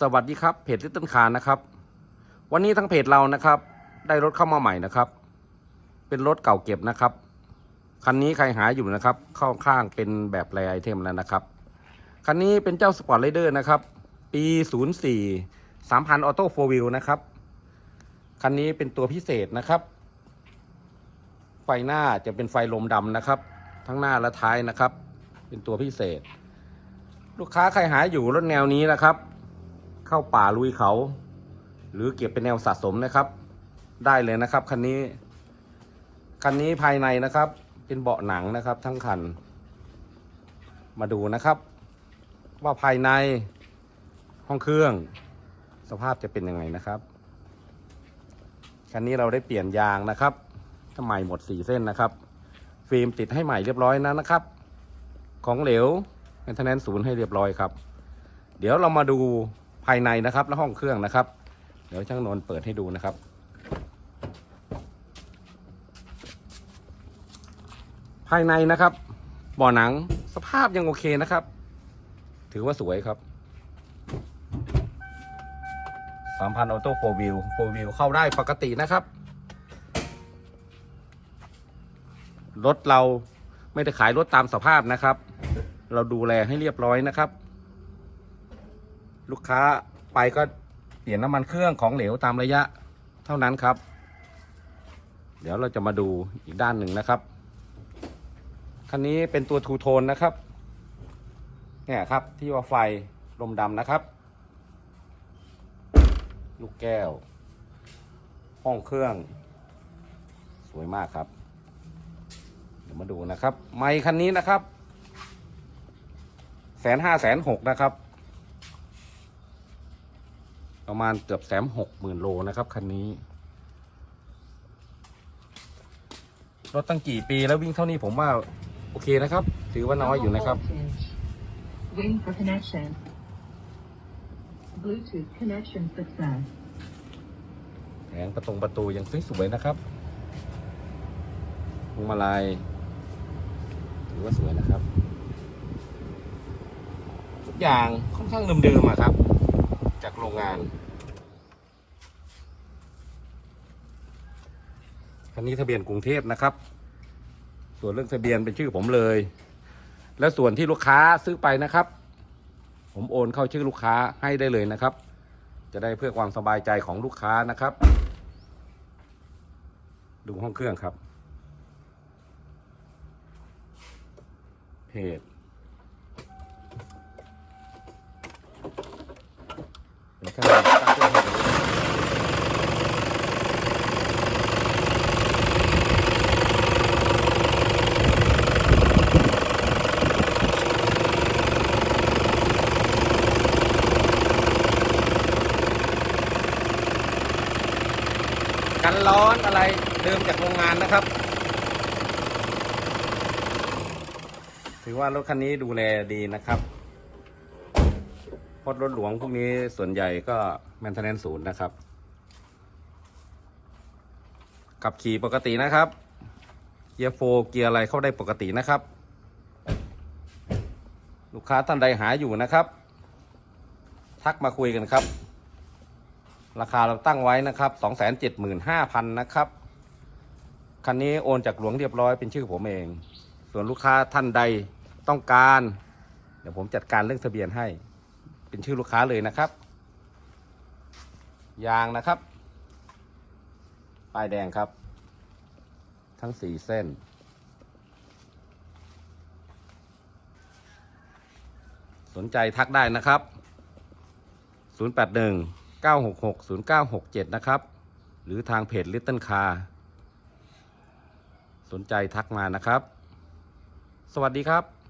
สวัสดีครับเพจลิตเติ้ลคาร์นะครับ วันนี้ทั้งเพจเรานะครับ ได้รถเข้ามาใหม่นะครับ เป็นรถเก่าเก็บนะครับคันนี้ใครหาอยู่นะครับเข้าข้างเป็นแบบแรไอเทมแล้วนะครับคันนี้เป็นเจ้าสปอร์ตไรเดอร์นะครับ ปี 04 3,000ออโต้โฟวิลนะครับคันนี้เป็นตัวพิเศษนะครับ ไฟหน้าจะเป็นไฟลมดำนะครับ ทั้งหน้าและท้ายนะครับ เป็นตัวพิเศษ ลูกค้าใครหาอยู่รถแนวนี้นะครับ เข้าป่าลุยเขา หรือเก็บเป็นแนวสะสมนะครับ ได้เลยนะครับคันนี้ คันนี้ภายในนะครับ เป็นเบาะหนังนะครับ ทั้งคัน มาดูนะครับ ว่าภายในห้องเครื่อง สภาพจะเป็นยังไงนะครับ คันนี้เราได้เปลี่ยนยางนะครับถ้าใหม่หมดสี่เส้นนะครับ ฟิล์มติดให้ใหม่เรียบร้อยนะนะครับ ของเหลวแมนทนแนนศูนย์ให้เรียบร้อยครับ เดี๋ยวเรามาดู ภายในนะครับและห้องเครื่องนะครับ เดี๋ยวช่างนนท์เปิดให้ดูนะครับภายในนะครับบ่อหนังสภาพยังโอเคนะครับ ถือว่าสวยครับสามพันออโต้โฟวิวโฟวิวเข้าได้ปกตินะครับ รถเราไม่ได้ขายรถตามสภาพนะครับ เราดูแลให้เรียบร้อยนะครับ ลูกค้าไปก็เปลี่ยนน้ำมันเครื่องของเหลวตามระยะเท่านั้นครับ เดี๋ยวเราจะมาดูอีกด้านหนึ่งนะครับ คันนี้เป็นตัวทูโทนนะครับ เนี่ยครับที่ว่าไฟลมดำนะครับ ลูกแก้ว ห้องเครื่อง สวยมากครับ เดี๋ยวมาดูนะครับ ไมค์คันนี้นะครับแสนห้าแสนหกนะครับ ประมาณเกือบแสนหกหมื่นโลนะครับคันนี้ รถตั้งกี่ปีแล้ววิ่งเท่านี้ผมว่า โอเคนะครับ ถือว่าน้อยอยู่นะครับ Waiting for connection. Bluetooth connection success. แผงประตงประตูยังสวยๆนะครับพวงมาลัยถือว่าสวยนะครับ ทุกอย่างค่อนข้างเดิมๆอะครับ จากโรงงาน คันนี้ทะเบียนกรุงเทพนะครับ ส่วนเรื่องทะเบียนเป็นชื่อผมเลย และส่วนที่ลูกค้าซื้อไปนะครับ ผมโอนเข้าชื่อลูกค้าให้ได้เลยนะครับ จะได้เพื่อความสบายใจของลูกค้านะครับ ดูห้องเครื่องครับเพจเป็นเครื่องตั้งเครื่อง กันร้อนอะไรเดิมจากโรงงานนะครับ ถือว่ารถคันนี้ดูแลดีนะครับเพราะรถหลวงพวกนี้ส่วนใหญ่ก็แมนเทนแนนศูนย์นะครับ ขับขี่ปกตินะครับ เกียร์โฟเกียร์อะไรเข้าได้ปกตินะครับ ลูกค้าท่านใดหาอยู่นะครับ ทักมาคุยกันครับ ราคาเราตั้งไว้นะครับสองแสนเจ็ดหมื่นห้าพันนะครับ คันนี้โอนจากหลวงเรียบร้อยเป็นชื่อผมเอง ส่วนลูกค้าท่านใดต้องการ เดี๋ยวผมจัดการเรื่องทะเบียนให้ เป็นชื่อลูกค้าเลยนะครับ ยางนะครับ ป้ายแดงครับ ทั้งสี่เส้นสนใจทักได้นะครับ 081 966 0967 นะครับ หรือทางเพจ Little Car สนใจทักมานะครับ สวัสดีครับ